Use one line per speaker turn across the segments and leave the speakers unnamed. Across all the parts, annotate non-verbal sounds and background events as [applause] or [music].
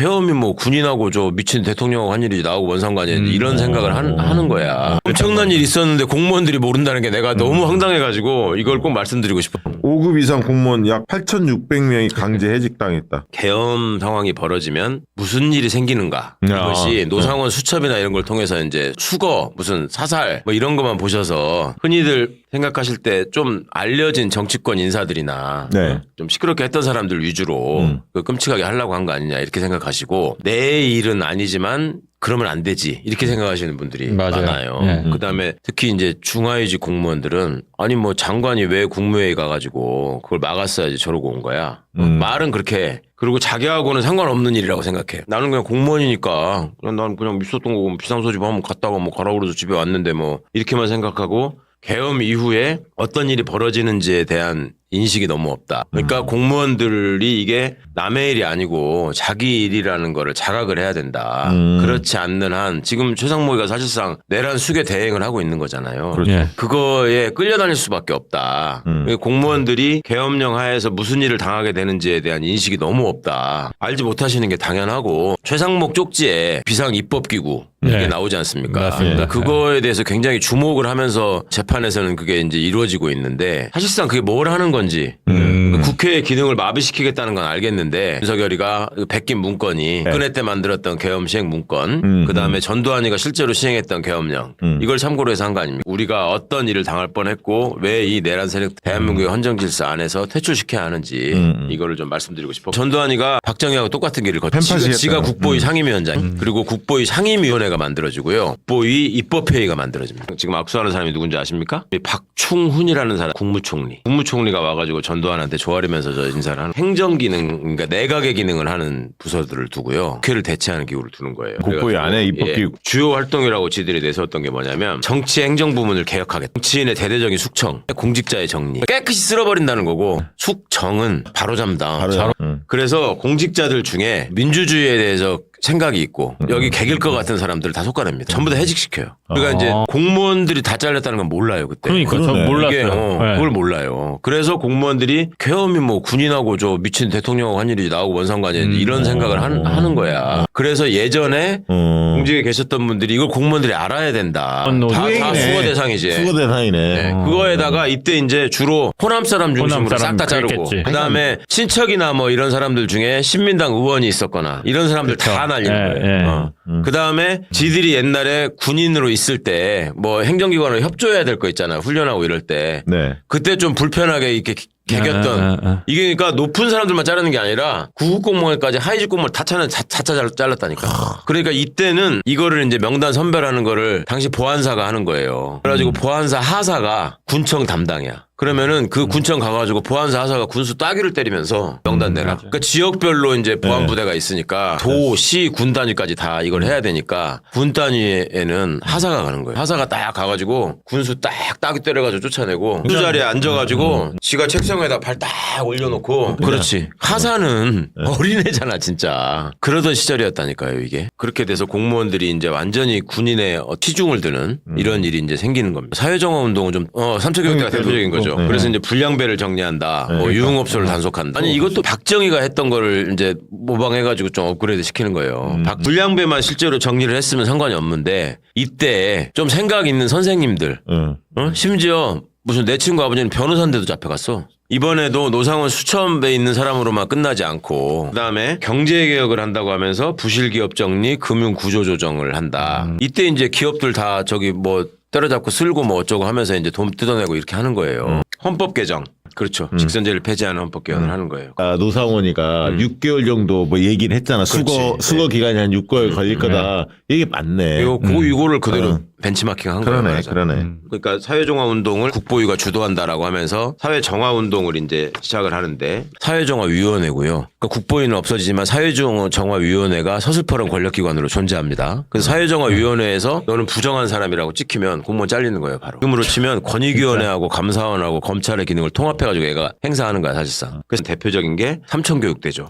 계엄이 뭐 군인하고 저 미친 대통령하고 한 일이 나하고 뭔 상관이야 이런 생각을 한- 하는 거야. 엄청난 일이 있었는데 공무원들이 모른다는 게 내가 너무 황당해가지고 이걸 꼭 말씀드리고 싶어.
5급 이상 공무원 약 8,600명이 강제 해직당했다.
계엄 상황이 벌어지면 무슨 일이 생기는가
야.
이것이 노상원 수첩이나 이런 걸 통해서 이제 수거 무슨 사살 뭐 이런 것만 보셔서 흔히들 생각하실 때 좀 알려진 정치권 인사들이나
네.
좀 시끄럽게 했던 사람들 위주로
음.
그 끔찍하게 하려고 한 거 아니냐 이렇게 생각하시고 내 일은 아니지만 그러면 안 되지 이렇게 생각하시는 분들이
맞아요.
많아요.
네.
그다음에 특히 이제 중하위직 공무원들은 아니 뭐 장관이 왜 국무회의 가가지고 그걸 막았어야지 저러고 온 거야.
음.
말은 그렇게 해. 그리고 자기하고는 상관없는 일이라고 생각해. 나는 그냥 공무원이니까 그냥 난 그냥 있었던 거고 비상소집 한번 갔다가 뭐 가라 그래서 집에 왔는데 뭐 이렇게만 생각하고 계엄 이후에 어떤 일이 벌어지는지에 대한 인식이 너무 없다. 그러니까 공무원들이 이게 남의 일이 아니고 자기 일이라는 거를 자각을 해야 된다.
음.
그렇지 않는 한 지금 최상목이가 사실상 내란 수계 대행을 하고 있는 거잖아요.
그렇죠.
예.
그거에 끌려다닐 수밖에 없다.
음.
공무원들이 계엄령 하에서 무슨 일을 당하게 되는지에 대한 인식이 너무 없다. 알지 못하시는 게 당연하고 최상목 쪽지에 비상 입법기구 이게
네.
나오지 않습니까?
맞습니다.
그거에 대해서 굉장히 주목을 하면서 재판에서는 그게 이제 이루어지고 있는데 사실상 그게 뭘 하는 건지
음.
국회의 기능을 마비시키겠다는 건 알겠는데 윤석열이가 그 백김 문건이
네.
은혜 때 만들었던 계엄 시행 문건
음,
그다음에 전두환이가 실제로 시행했던 계엄령
음.
이걸 참고로 해서 한 거 아닙니까? 우리가 어떤 일을 당할 뻔했고 왜 이 내란 세력 대한민국의 헌정 질서 안에서 퇴출시켜야 하는지
음, 음.
이거를 좀 말씀드리고 싶어. 전두환이가 박정희하고 똑같은 길을 걷. 지가, 지가. 국보위
음.
상임위원장 그리고 국보위 상임위원회가 만들어지고요. 국보위 입법회의가 만들어집니다. 지금 악수하는 사람이 누군지 아십니까? 이 박충훈이라는 사람 국무총리. 국무총리가 와가지고 전두환한테 조아리면서 저 인사를 하는 행정 기능 그러니까 내각의 기능을 하는 부서들을 두고요. 국회를 대체하는 기구를 두는 거예요. 그래가지고,
안에 입법기구.
예, 주요 활동이라고 지들이 내세웠던 게 뭐냐면 정치 행정 부문을 개혁하겠다. 정치인의 대대적인 숙청, 공직자의 정리. 깨끗이 쓸어버린다는 거고 숙정은 바로 잡다.
바로 잡- 응.
그래서 공직자들 중에 민주주의에 대해서 생각이 있고
음.
여기 개길 것 같은 사람들을 다 속아냅니다. 전부 다 해직시켜요. 그러니까 이제
아.
공무원들이 다 잘렸다는 건 몰라요 그때.
그러니까 저
그러네.
몰랐어요.
이게, 어,
네.
그걸 몰라요. 그래서 공무원들이 계엄이 뭐 군인하고 저 미친 대통령하고 한 일이 나하고 뭔 상관이야
음.
이런 생각을 한- 하는 거야. 그래서 예전에
어.
공직에 계셨던 분들이 이걸 공무원들이 알아야 된다.
그건
다, 다. 수거 대상이지.
수거 대상이네.
네. 그거에다가 이때 이제 주로 호남 사람 중심으로
호남
싹
사람
다 자르고
그랬겠지.
그다음에 친척이나 뭐 이런 사람들 중에 신민당 의원이 있었거나 이런 사람들 다 날리는
예,
거예요.
예.
어. 그다음에 지들이 옛날에 군인으로 있을 때 뭐 행정기관으로 협조해야 될 거 있잖아요. 훈련하고 이럴 때
네.
그때 좀 불편하게 이렇게 개겼던
아, 아, 아.
이게 그러니까 높은 사람들만 자르는 게 아니라 구급 공무원까지 하위직 공무원 다 차는 자차 잘랐다니까. 그러니까 이때는 이거를 이제 명단 선별하는 거를 당시 보안사가 하는 거예요.
음.
그래가지고 보안사 하사가 군청 담당이야. 그러면은 그 군청 가가지고 보안사 하사가 군수 따귀를 때리면서 명단 내라. 그러니까 지역별로 이제 보안
네.
부대가 있으니까 도, 시, 군 단위까지 다 이걸 해야 되니까 군 단위에는 하사가 가는 거예요. 하사가 딱 가가지고 군수 딱 따귀 때려가지고 쫓아내고 그 자리에 앉아가지고 지가 책상에다 발 딱 올려놓고 그렇지. 하사는 어린애잖아 진짜. 그러던 시절이었다니까요 이게. 그렇게 돼서 공무원들이 이제 완전히 군인의 어, 티중을 드는 이런 일이 이제 생기는 겁니다. 사회정화 운동은 좀 어, 삼척교육대가
그러니까
대표적인 거죠.
네.
그래서 이제 불량배를 정리한다. 뭐
그러니까.
유흥업소를 단속한다. 아니 이것도 박정희가 했던 거를 이제 모방해가지고 좀 업그레이드 시키는 거예요.
음.
박 불량배만 실제로 정리를 했으면 상관이 없는데 이때 좀 생각 있는 선생님들
응.
어? 심지어 무슨 내 친구 아버지는 변호사인데도 잡혀갔어. 이번에도 노상원 수천배 있는 사람으로만 끝나지 않고 그다음에 경제 개혁을 한다고 하면서 부실 기업 정리, 금융 구조 조정을 한다. 이때 이제 기업들 다 저기 뭐 때려잡고 쓸고 뭐 어쩌고 하면서 이제 돈 뜯어내고 이렇게 하는 거예요. 헌법 개정. 그렇죠. 직선제를 폐지하는 헌법 개헌을 하는 거예요.
아, 노상원이가 6개월 정도 뭐 얘기를 했잖아. 수거
음. 그렇지.
수거 기간이 한 6개월 걸릴 거다. 이게 맞네.
이거 고 이거를 그대로
어.
벤치마킹 한 거예요.
그러네,
그래서.
그러네.
그러니까 사회정화 운동을 국보위가 주도한다라고 하면서 사회정화 운동을 이제 시작을 하는데 사회정화 위원회고요. 그러니까 국보위는 없어지지만 사회정화 위원회가 서슬퍼런 권력기관으로 존재합니다. 그래서 사회정화 위원회에서 너는 부정한 사람이라고 찍히면 공무원 잘리는 거예요, 바로. 지금으로 치면 권익위원회하고 감사원하고 검찰의 기능을 통합해가지고 얘가 행사하는 거야, 사실상. 그래서 대표적인 게 삼천교육대죠.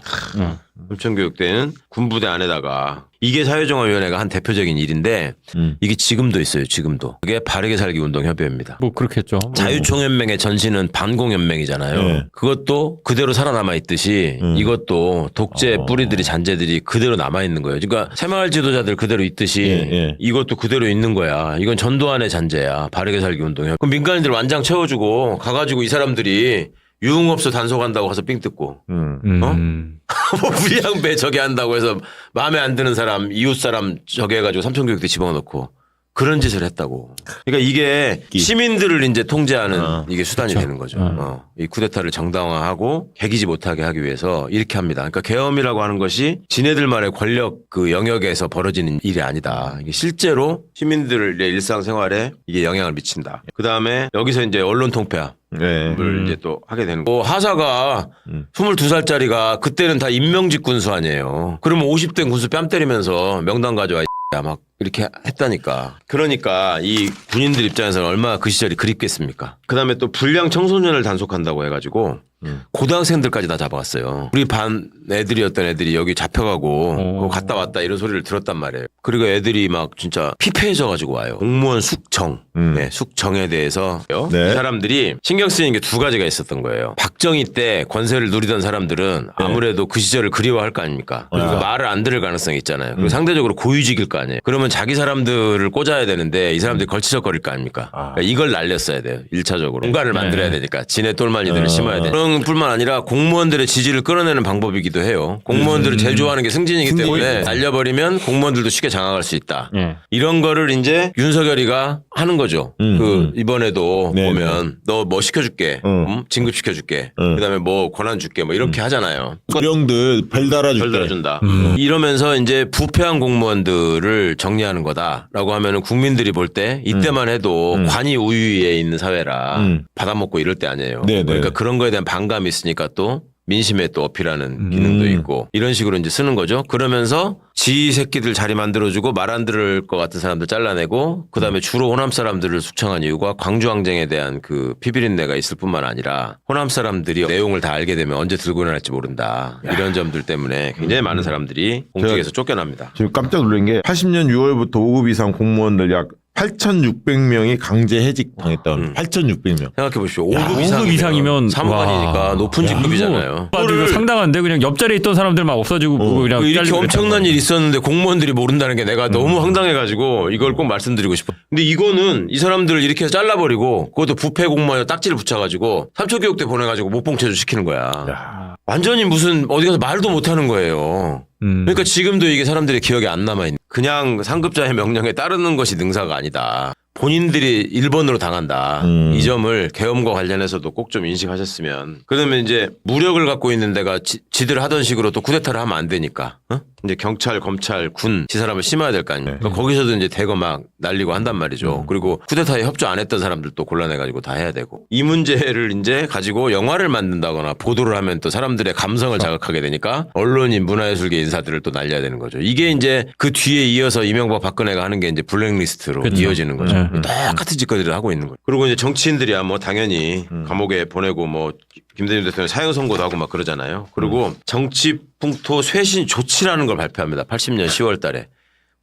삼천교육대는 군부대 안에다가 이게 사회정화위원회가 한 대표적인 일인데
음.
이게 지금도 있어요. 지금도 그게 바르게 살기 운동 협의회입니다.
뭐 그렇겠죠.
자유총연맹의 전신은 반공연맹이잖아요.
네.
그것도 그대로 살아남아 있듯이
음.
이것도 독재
어.
뿌리들이 잔재들이 그대로 남아 있는 거예요. 그러니까 새마을 지도자들 그대로 있듯이
예, 예.
이것도 그대로 있는 거야. 이건 전두환의 잔재야. 바르게 살기 운동이야. 그럼 민간인들 완장 채워주고 가가지고 이 사람들이 유흥업소 단속한다고 가서 삥 뜯고
음.
음.
어? [laughs] 뭐 불량배 저기 한다고 해서 마음에 안 드는 사람 이웃 사람 저기 해가지고 삼천교육대 집어넣고 그런 짓을 했다고. 그러니까 이게 시민들을 이제 통제하는
어,
이게 수단이 되는 거죠.
어.
어. 이 쿠데타를 정당화하고 개기지 못하게 하기 위해서 이렇게 합니다. 그러니까 계엄이라고 하는 것이 지네들만의 권력 그 영역에서 벌어지는 일이 아니다. 이게 실제로 시민들의 일상생활에 이게 영향을 미친다. 그 다음에 여기서 이제 언론 통폐합.
네.
을 이제 또 하게 되는 거. 뭐 하사가
음.
22살짜리가 그때는 다 임명직 군수 아니에요. 그러면 50대 군수 뺨 때리면서 명단 가져와 야, 막 이렇게 했다니까. 그러니까 이 군인들 입장에서는 얼마나 그 시절이 그립겠습니까. 그다음에 또 불량 청소년을 단속한다고 해가지고
음.
고등학생들까지 다 잡아갔어요. 우리 반 애들이었던 애들이 여기 잡혀가고
어.
그거 갔다 왔다 이런 소리를 들었단 말이에요. 그리고 애들이 막 진짜 피폐해져가지고 와요. 공무원 숙청,
음.
네, 숙정에 대해서
네.
이 사람들이 신경 쓰이는 게 두 가지가 있었던 거예요. 박정희 때 권세를 누리던 사람들은 아무래도 그 시절을 그리워할 거 아닙니까? 그리고
아.
말을 안 들을 가능성이 있잖아요. 그리고 상대적으로 고위직일 거 아니에요. 그러면 자기 사람들을 꽂아야 되는데 이 사람들이 걸치적거릴 거 아닙니까?
아.
그러니까 이걸 날렸어야 돼요. 일차적으로 공간을 만들어야 되니까 지네 똘마니들을
어.
심어야 돼. 그런 뿐만 아니라 공무원들의 지지를 끌어내는 방법이기도 해요. 공무원들을 제일 좋아하는 게 승진이기 때문에 날려버리면 공무원들도 쉽게 장악할 수 있다.
예.
이런 거를 이제 윤석열이가 하는 거죠.
음,
그
음.
이번에도
네,
보면 너 뭐 시켜줄게,
음.
음? 진급 시켜줄게,
음.
그다음에 뭐 권한 줄게, 뭐 이렇게 하잖아요.
고령들 별 달아줄
별
때.
들어준다. 이러면서 이제 부패한 공무원들을 정리하는 거다라고 하면은 국민들이 볼 때 이때만 해도 관이 우위에 있는 사회라
음.
받아먹고 이럴 때 아니에요.
네, 네.
그러니까 그런 거에 대한 반감이 있으니까 또 민심에 또 어필하는 기능도
음.
있고 이런 식으로 이제 쓰는 거죠. 그러면서 지 새끼들 자리 만들어주고 말 안 들을 것 같은 사람들 잘라내고 그 다음에 주로 호남 사람들을 숙청한 이유가 광주항쟁에 대한 그 피비린내가 있을 뿐만 아니라 호남 사람들이 내용을 다 알게 되면 언제 들고 일어날지 모른다 이런 점들 때문에 굉장히 많은 사람들이 공직에서 쫓겨납니다.
지금 깜짝 놀란 게 80년 6월부터 5급 이상 공무원들 약 8,600명이 강제 해직 당했다.
음.
8,600명.
생각해 보십시오.
야,
5급
5급
이상이면,
이상이면
사무관이니까
와.
높은 직급이잖아요.
아, 이거 상당한데 그냥 옆자리에 있던 사람들 막 없어지고 그거 그냥
그 이렇게 엄청난 일이 있었는데 공무원들이 모른다는 게 내가 너무 황당해가지고 이걸 꼭 말씀드리고 싶어. 근데 이거는 이 사람들을 이렇게 해서 잘라버리고 그것도 부패 공무원에 딱지를 붙여가지고 삼초 교육대 보내가지고 못봉체조 시키는 거야.
야.
완전히 무슨 어디 가서 말도 못하는 거예요.
음.
그러니까 지금도 이게 사람들의 기억에 안 남아 있는 그냥 상급자의 명령에 따르는 것이 능사가 아니다. 본인들이 1번으로 당한다.
음.
이 점을 계엄과 관련해서도 꼭 좀 인식하셨으면. 그러면 이제 무력을 갖고 있는 데가 지, 들 하던 식으로 또 쿠데타를 하면 안 되니까. 어? 이제 경찰, 검찰, 군, 지 사람을 심어야 될 거 아니에요. 그러니까 거기서도 이제 대거 막 날리고 한단 말이죠. 그리고 쿠데타에 협조 안 했던 사람들도 곤란해가지고 다 해야 되고. 이 문제를 이제 가지고 영화를 만든다거나 보도를 하면 또 사람들의 감성을 자극하게 되니까 언론인 문화예술계 인사들을 또 날려야 되는 거죠. 이게 이제 그 뒤에 이어서 이명박 박근혜가 하는 게 이제 블랙리스트로
그렇죠.
이어지는 거죠.
네, 네.
똑같은 짓거리를 하고 있는 거예요. 그리고 이제 정치인들이야 뭐 당연히
음.
감옥에 보내고 뭐 김대중 대통령 사형 선고도 하고 막 그러잖아요. 그리고
음.
정치 풍토 쇄신 조치라는 걸 발표합니다. 80년 10월 달에.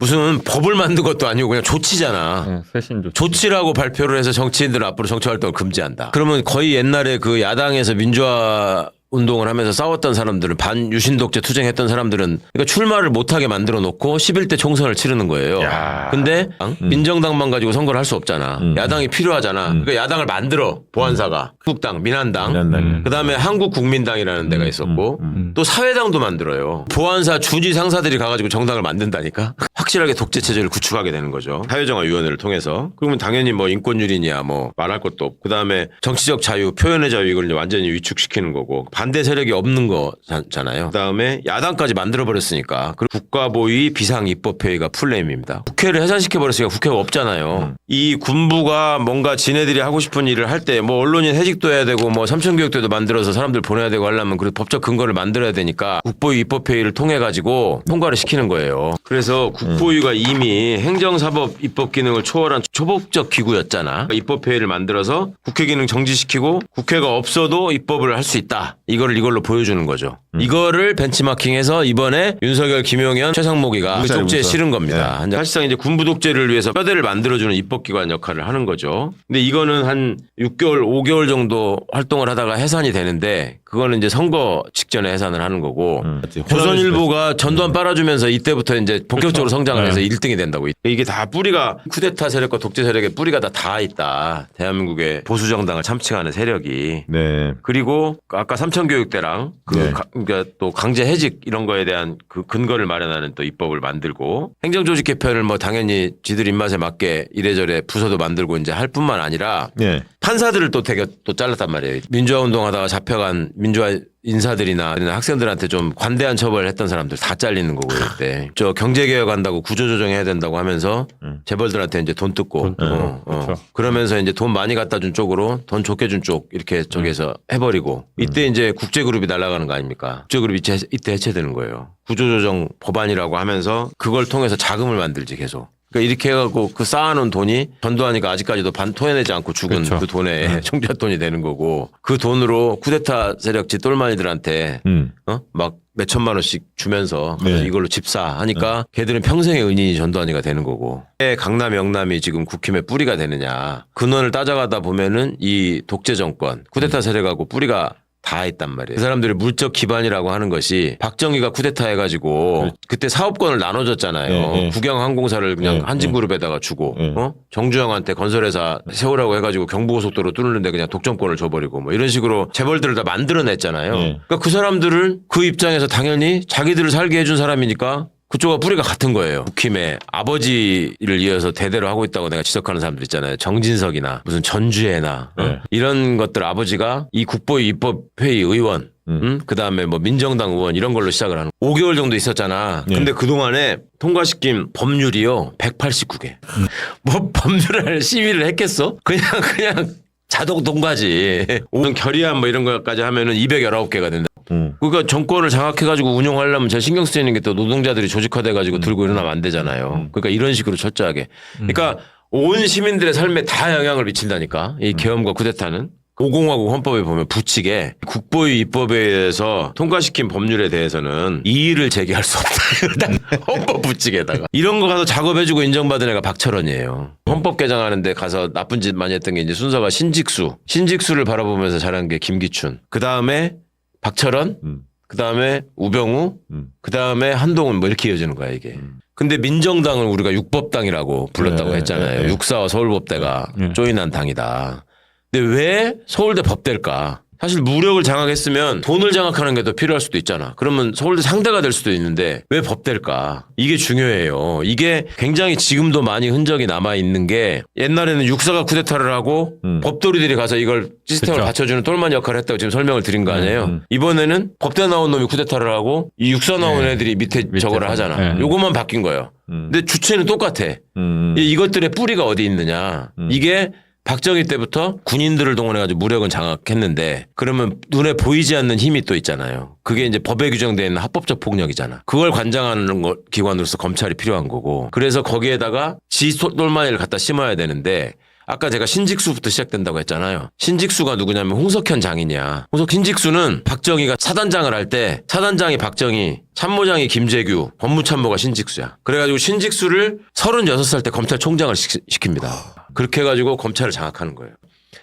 무슨 법을 만든 것도 아니고 그냥 조치잖아.
예, 쇄신 좋
조치라고 발표를 해서 정치인들은 앞으로 정치 활동을 금지한다. 그러면 거의 옛날에 그 야당에서 민주화 운동을 하면서 싸웠던 사람들은 반유신 독재 투쟁했던 사람들은 그러니까 출마를 못하게 만들어 놓고 11대 총선을 치르는 거예요.
야.
근데 어? 민정당만 가지고 선거를 할 수 없잖아.
음.
야당이 필요하잖아. 그러니까 야당을 만들어 보안사가 국당, 민한당,
민한당.
그다음에 한국국민당이라는 데가 있었고
음.
또 사회당도 만들어요. 보안사 주지 상사들이 가가지고 정당을 만든다니까 [laughs] 확실하게 독재 체제를 구축하게 되는 거죠. 사회정화위원회를 통해서 그러면 당연히 뭐 인권유린이야 뭐 말할 것도 없고 그다음에 정치적 자유, 표현의 자유 이걸 이제 완전히 위축시키는 거고 반대 세력이 없는 거잖아요. 그다음에 야당까지 만들어 버렸으니까 그리고 국가보위 비상입법회의가 풀네임입니다. 국회를 해산시켜 버렸으니까 국회가 없잖아요. 이 군부가 뭔가 지네들이 하고 싶은 일을 할 때 뭐 언론인 해직도 해야 되고 뭐 삼천교육대도 만들어서 사람들 보내야 되고 하려면 그 법적 근거를 만들어야 되니까 국보위 입법회의를 통해 가지고 통과를 시키는 거예요. 그래서 국보 국보위가 이미 행정사법 입법 기능을 초월한 초법적 기구였잖아. 입법회의를 만들어서 국회 기능 정지시키고 국회가 없어도 입법을 할 수 있다. 이거를 이걸로 보여주는 거죠. 이거를 벤치마킹해서 이번에 윤석열, 김용현, 최상목이가 그
문자를
독재에
문자.
실은 겁니다. 사실상 이제 군부 독재를 위해서 뼈대를 만들어주는 입법기관 역할을 하는 거죠. 근데 이거는 한 6개월, 5개월 정도 활동을 하다가 해산이 되는데 그거는 이제 선거 직전에 해산을 하는 거고 조선일보가 전두환 빨아주면서 이때부터 이제 본격적으로 성장을 해서 1등이 된다고. 이게 다 뿌리가 쿠데타 세력과 독재 세력의 뿌리가 다 다 있다. 대한민국의 보수 정당을 참칭하는 세력이.
네.
그리고 아까 삼천교육대랑 그
네.
가- 그러니까 또 강제 해직 이런 거에 대한 그 근거를 마련하는 또 입법을 만들고 행정조직 개편을 뭐 당연히 지들 입맛에 맞게 이래저래 부서도 만들고 이제 할 뿐만 아니라
네.
판사들을 또 되게 또 잘랐단 말이에요. 민주화 운동하다가 잡혀간 민주화 인사들이나 학생들한테 좀 관대한 처벌을 했던 사람들 다 잘리는 거고 이때 저 경제 개혁 한다고 구조 조정해야 된다고 하면서 재벌들한테 이제 돈 뜯고 어, 어.
그렇죠.
그러면서 이제 돈 많이 갖다 준 쪽으로 돈 좋게 준 쪽 이렇게 저기서 해버리고 이때 이제 국제그룹이 날아가는 거 아닙니까? 국제그룹이 이때 해체되는 거예요. 구조조정 법안이라고 하면서 그걸 통해서 자금을 만들지 계속. 그러니까 이렇게 해갖고 그 쌓아놓은 돈이 전두환이가 아직까지도 반 토해내지 않고 죽은
그렇죠.
그 돈에 [laughs] 총잣돈이 되는 거고 그 돈으로 쿠데타 세력지 똘마니들한테
음.
어? 막 몇천만 원씩 주면서
네.
이걸로 집사 하니까 걔들은 평생의 은인이 전두환이가 되는 거고 왜 강남 영남이 지금 국힘의 뿌리가 되느냐 근원을 따져가다 보면은 이 독재 정권 쿠데타 세력하고 뿌리가 다 있단 말이에요. 그 사람들의 물적 기반이라고 하는 것이 박정희가 쿠데타 해가지고 그때 사업권을 나눠줬잖아요.
네, 네.
국영항공사를 그냥
네,
한진그룹에다가 주고
네.
어? 정주영한테 건설회사 세우라고 해가지고 경부고속도로 뚫는데 그냥 독점권을 줘버리고 뭐 이런 식으로 재벌들을 다 만들어냈잖아요.
네.
그러니까 그 사람들을 그 입장에서 당연히 자기들을 살게 해준 사람이니까 그쪽과 뿌리가 같은 거예요. 국힘의 아버지를 이어서 대대로 하고 있다고 내가 지적하는 사람들 있잖아요. 정진석이나 무슨 전주애나 어?
네.
이런 것들 아버지가 이 국보위 입법회의 의원 음? 그 다음에 뭐 민정당 의원 이런 걸로 시작을 하는 5개월 정도 있었잖아.
네.
근데 그동안에 통과시킨 법률이요. 189개. 뭐 법률을 [laughs] 시위를 했겠어? 그냥, 그냥 자동 통과지. [laughs] 오늘 결의안 뭐 이런 것까지 하면은 219개가 된다.
음.
그러니까 정권을 장악해가지고 운영하려면 제일 신경 쓰이는 게 또 노동자들이 조직화돼가지고 들고 일어나면 안 되잖아요. 그러니까 이런 식으로 철저하게. 그러니까 온 시민들의 삶에 다 영향을 미친다니까. 이 계엄과 쿠데타는. 5공화국 헌법에 보면 부칙에 국보위 입법에 의해서 통과시킨 법률에 대해서는 이의를 제기할 수 없다. [laughs] 헌법 부칙에다가. 이런 거 가서 작업해주고 인정받은 애가 박철원이에요. 헌법 개정하는데 가서 나쁜 짓 많이 했던 게 이제 순서가 신직수. 신직수를 바라보면서 잘한 게 김기춘. 그 다음에 박철원.
음.
그 다음에 우병우.
음.
그 다음에 한동훈 뭐 이렇게 이어지는 거야 이게. 근데 민정당을 우리가 육법당이라고 불렀다고
네,
했잖아요.
네, 네.
육사와 서울법대가
네.
조인한 당이다. 근데 왜 서울대 법대일까? 사실 무력을 장악했으면 돈을 장악하는 게 더 필요할 수도 있잖아. 그러면 서울대 상대가 될 수도 있는데 왜 법대일까? 이게 중요해요. 이게 굉장히 지금도 많이 흔적이 남아 있는 게 옛날에는 육사가 쿠데타를 하고
음.
법도리들이 가서 이걸 시스템을
그쵸.
받쳐주는 똘만 역할을 했다고 지금 설명을 드린 거 아니에요?
음.
이번에는 법대 나온 놈이 쿠데타를 하고 이 육사 나온
네.
애들이 밑에 저거를
거.
하잖아.
네.
요것만 바뀐 거예요.
음.
근데 주체는 똑같아.
음.
이- 이것들의 뿌리가 어디 있느냐.
음.
이게 박정희 때부터 군인들을 동원해가지고 무력은 장악했는데 그러면 눈에 보이지 않는 힘이 또 있잖아요. 그게 이제 법에 규정되어 있는 합법적 폭력이잖아. 그걸 관장하는 거- 기관으로서 검찰이 필요한 거고. 그래서 거기에다가 지똘마니를 갖다 심어야 되는데 아까 제가 신직수부터 시작된다고 했잖아요. 신직수가 누구냐면 홍석현 장이냐. 홍석 신직수는 박정희가 사단장을 할 때 사단장이 박정희, 참모장이 김재규, 법무참모가 신직수야. 그래가지고 신직수를 36살 때 검찰총장을 시- 시킵니다. 그렇게 해가지고 검찰을 장악하는 거예요.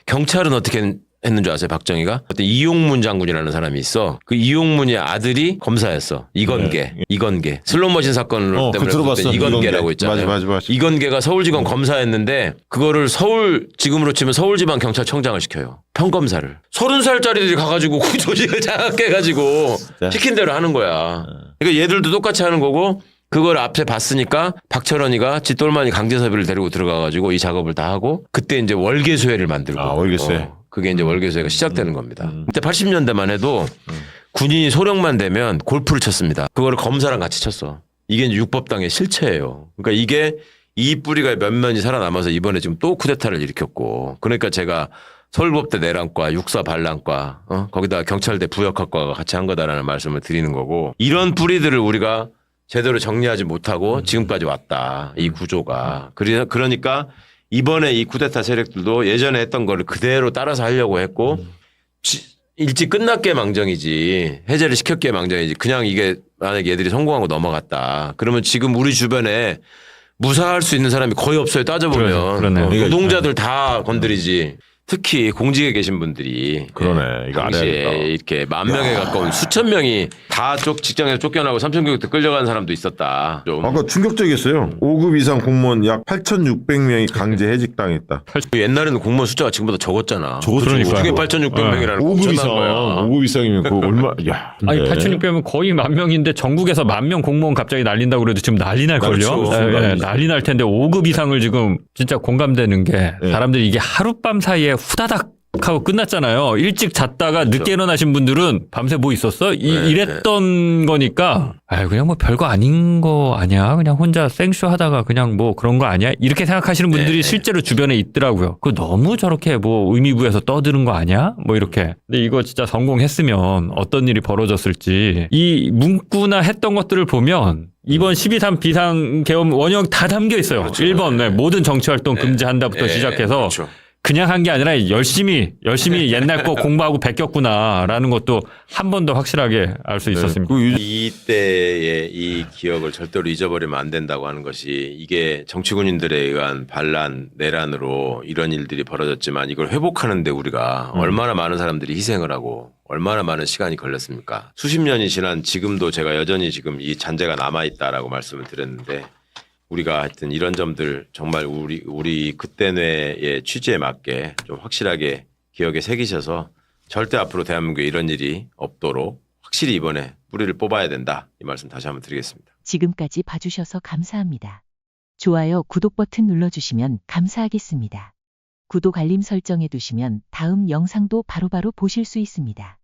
경찰은 어떻게 했- 했는 줄 아세요? 박정희가? 그때 이용문 장군이라는 사람이 있어. 그 이용문의 아들이 검사였어. 이건계.
네.
이건계. 슬롯머신 사건
어,
때문에
들어봤어.
이건계라고
이건계.
있잖아요.
맞아, 맞아, 맞아.
이건계가 서울지검 검사였는데 그거를 서울 지금으로 치면 서울지방 경찰청장을 시켜요. 평검사를. 서른 살짜리들이 가가지고 그 조직을 [laughs] 장악해가지고 시킨 대로 하는 거야. 그러니까 얘들도 똑같이 하는 거고 그걸 앞에 봤으니까 박철원이가 지똘만이 강제섭의를 데리고 들어가가지고 이 작업을 다 하고 그때 이제 월계수회를 만들고
아, 월계수회.
어, 그게 이제 월계수회가 시작되는 겁니다. 그때 80년대만 해도 군인이 소령만 되면 골프를 쳤습니다. 그거를 검사랑 같이 쳤어. 이게 이제 육법당의 실체예요. 그러니까 이게 이 뿌리가 몇몇이 살아남아서 이번에 지금 또 쿠데타를 일으켰고 그러니까 제가 서울법대 내란과 육사 반란과 어? 거기다 경찰대 부역학과가 같이 한 거다라는 말씀을 드리는 거고 이런 뿌리들을 우리가 제대로 정리하지 못하고 지금까지 왔다. 이 구조가. 그래- 그러니까 이번에 이 쿠데타 세력들도 예전에 했던 거를 그대로 따라서 하려고 했고 지- 일찍 끝났게 망정이지 해제를 시켰기에 망정이지 그냥 이게 만약에 얘들이 성공하고 넘어갔다. 그러면 지금 우리 주변에 무사할 수 있는 사람이 거의 없어요. 따져보면
그러네, 그러네요.
어, 노동자들 다 건드리지. 특히 공직에 계신 분들이
그러네. 이거
당시에
알아야겠다.
이렇게 만 명에 가까운 수천 명이 다쪽 직장에서 쫓겨나고 삼천교육대 끌려간 사람도 있었다. 좀
아까 충격적이었어요. 5급 이상 공무원 약 8,600명이 강제 해직당했다.
옛날에는 공무원 숫자가 지금보다 적었잖아.
그러니까요.
그게 8,600명이라는
5급 이상, 5급 이상이면 그거 얼마? 야,
아니
근데
8,600명 거의 만 명인데 전국에서 만 명 공무원 갑자기 날린다고 그래도 지금 난리 날 걸요.
그렇죠.
예, 난리 날 텐데 5급 이상을 지금 진짜 공감되는 게
네.
사람들이 이게 하룻밤 사이에 후다닥 하고 끝났잖아요. 일찍 잤다가 늦게 일어나신 분들은 밤새 뭐 있었어? 이,
네,
이랬던 거니까 아 그냥 뭐 별거 아닌 거 아니야. 그냥 혼자 생쇼 하다가 그냥 뭐 그런 거 아니야? 이렇게 생각하시는 분들이
네.
실제로 주변에 있더라고요. 그 너무 저렇게 뭐 의미부에서 떠드는 거 아니야? 뭐 이렇게. 근데 이거 진짜 성공했으면 어떤 일이 벌어졌을지 이 문구나 했던 것들을 보면 이번 12.3 비상계엄 원형 다 담겨 있어요.
그렇죠.
1번 네, 모든 정치활동 금지한다부터
예,
시작해서
그렇죠.
그냥 한 게 아니라 열심히 열심히 [laughs] 옛날 거 공부하고 베꼈구나라는 것도 한 번 더 확실하게 알 수 있었습니다.
그 유-
이때의 이 기억을 절대로 잊어버리면 안 된다고 하는 것이 이게 정치군인들에 의한 반란 내란으로 이런 일들이 벌어졌지만 이걸 회복하는데 우리가 얼마나 많은 사람들이 희생을 하고 얼마나 많은 시간이 걸렸습니까? 수십 년이 지난 지금도 제가 여전히 지금 이 잔재가 남아 있다라고 말씀을 드렸는데 우리가 하여튼 이런 점들 정말 우리 우리 그때 뇌의 취지에 맞게 좀 확실하게 기억에 새기셔서 절대 앞으로 대한민국에 이런 일이 없도록 확실히 이번에 뿌리를 뽑아야 된다 이 말씀 다시 한번 드리겠습니다.
지금까지 봐주셔서 감사합니다. 좋아요, 구독 버튼 눌러주시면 감사하겠습니다. 구독 알림 설정해 두시면 다음 영상도 바로바로 보실 수 있습니다.